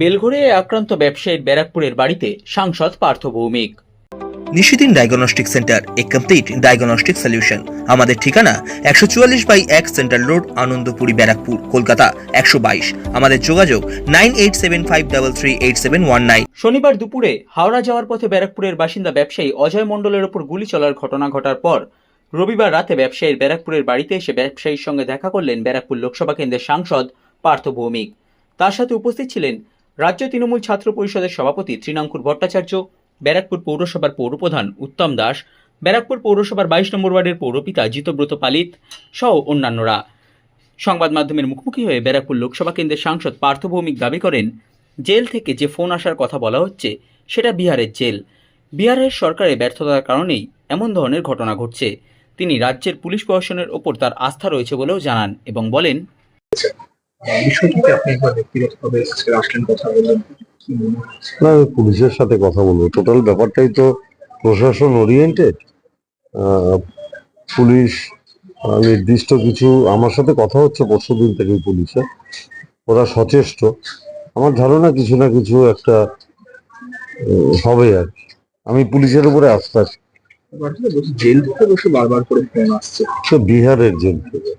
বেলঘরে আক্রান্ত ব্যবসায়ীর ব্যারাকপুরের বাড়িতে সাংসদ পার্থ ভৌমিক। নিশিদিন ডায়াগনস্টিক সেন্টার এ কমপ্লিট ডায়াগনস্টিক সলিউশন। আমাদের ঠিকানা একশো চুয়াল্লিশ বাই এক সেন্ট্রাল রোড আনন্দপুরি ব্যারাকপুর কলকাতা একশো বাইশ। আমাদের যোগাযোগ nine eight seven five double three eight seven one nine. শনিবার দুপুরে হাওড়া যাওয়ার পথে ব্যারাকপুরের বাসিন্দা ব্যবসায়ী অজয় মণ্ডলের ওপর গুলি চলার ঘটনা ঘটার পর রবিবার রাতে ব্যবসায়ীর ব্যারাকপুরের বাড়িতে এসে ব্যবসায়ীর সঙ্গে দেখা করলেন ব্যারাকপুর লোকসভা কেন্দ্রের সাংসদ পার্থ ভৌমিক। তার সাথে উপস্থিত ছিলেন রাজ্য তৃণমূল ছাত্র পরিষদের সভাপতি তৃণাঙ্কুর ভট্টাচার্য, ব্যারাকপুর পৌরসভার পৌরপ্রধান উত্তম দাস, ব্যারাকপুর পৌরসভার বাইশ নম্বর ওয়ার্ডের পৌরপিতা জিতব্রত পালিত সহ অন্যান্যরা। সংবাদ মাধ্যমের মুখোমুখি হয়ে ব্যারাকপুর লোকসভা কেন্দ্রের সাংসদ পার্থ ভৌমিক দাবি করেন, জেল থেকে যে ফোন আসার কথা বলা হচ্ছে, সেটা বিহারের জেল। বিহারের সরকারের ব্যর্থতার কারণেই এমন ধরনের ঘটনা ঘটছে। তিনি রাজ্যের পুলিশ প্রশাসনের ওপর তার আস্থা রয়েছে বলেও জানান এবং বলেন বিষয়টিতে আপনি একবার ব্যক্তিগতভাবে আজকে আসলেন কথা বললেন না আমি পুলিশের সাথে কথা বলব। টোটাল ব্যাপারটাই তো প্রশাসন ওরিয়েন্টেড পুলিশ নির্দিষ্ট কিছু আমার সাথে কথা হচ্ছে পরশু দিন থেকেই পুলিশে। ওরা সচেষ্ট। আমার ধারণা কিছু না কিছু একটা হবে আর কি। আমি পুলিশের উপরে আস্থা। জেল থেকে বসে বারবার করে ফোন আসছে। বিহারের জেল থেকে।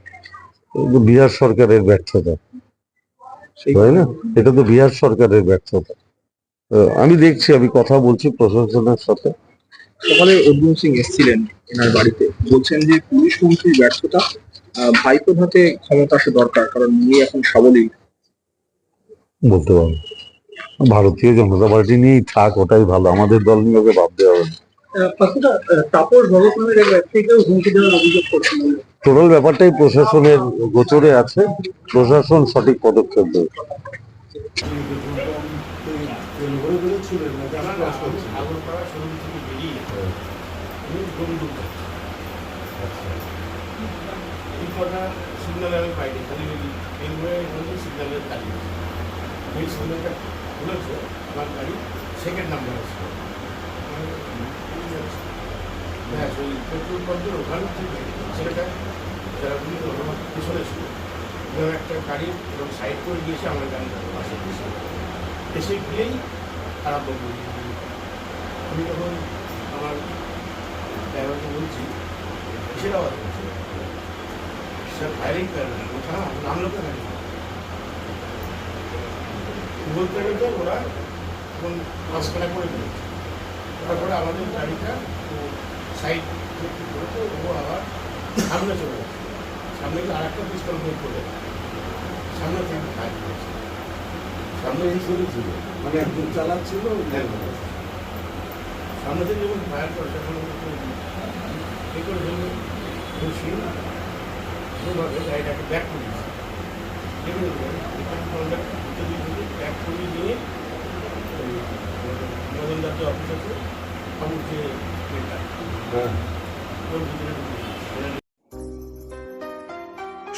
বিহার সরকারের ব্যর্থতা। তাই না? এটা তো বিহার সরকারের ব্যর্থতা। আমি দেখছি আমি কথা বলছি প্রশাসনের সাথে। সকালে অর্জুন সিং এসেছিলেন এনার বাড়িতে। বলছেন যে পুলিশ মন্ত্রীর ব্যর্থতা আহ, ভাইপোর হাতে ক্ষমতা আসা দরকার কারণ উনি এখন সাবলীল। বলতে পারব ভারতীয় জনতা পার্টি নিয়েই থাক ওটাই ভালো। আমাদের দল নিয়ে ওকে ভাবতে হবে না। তাপস ভগৎ নামের এক ব্যক্তিকেও হুমকি দেওয়ার অভিযোগ করছেন। টোটাল ব্যাপারটাই প্রশাসনের গোচরে আছে। প্রশাসন সঠিক পদক্ষেপ দেবে সেকেন্ড নাম্বার আছে হ্যাঁ পেট্রোল পাম্পের ওখান থেকে ছেলেটা যারা গুলি আমার পিছনে ছিল এবং একটা গাড়ি এবং সাইড করে গিয়েছে আমার গাড়িটা পাশে গিয়েছে এসে গিয়েই খারাপ বলব আমি হ্যাঁ, তখন আমার ড্রাইভারকে বলছি কিসের আওয়াজ করছে স্যার ফায়ারিং করবে ওঠা নামলো থাকে গাড়ি বলতে বলতে ওরা এখন মাঝখানে করে দিয়েছে তারপরে আমাদের গাড়িটা সাইড করে ও আবার সামনে চলে গেছে সামনে গিয়ে আর একটা পিস্তল বের করে সামনে থেকে ফায়ার করেছে সামনে এই শুরু ছিল। মানে একজন চালাচ্ছিল সামনে থেকে যখন ফায়ার করে তখন এ করে যখন খুশি ওভাবে গাড়িটাকে ব্যাক করে দিয়েছে ব্যাক করে নিয়ে মদনদার যে অফিস আছে আমার যে এটা। ওর ভিতরে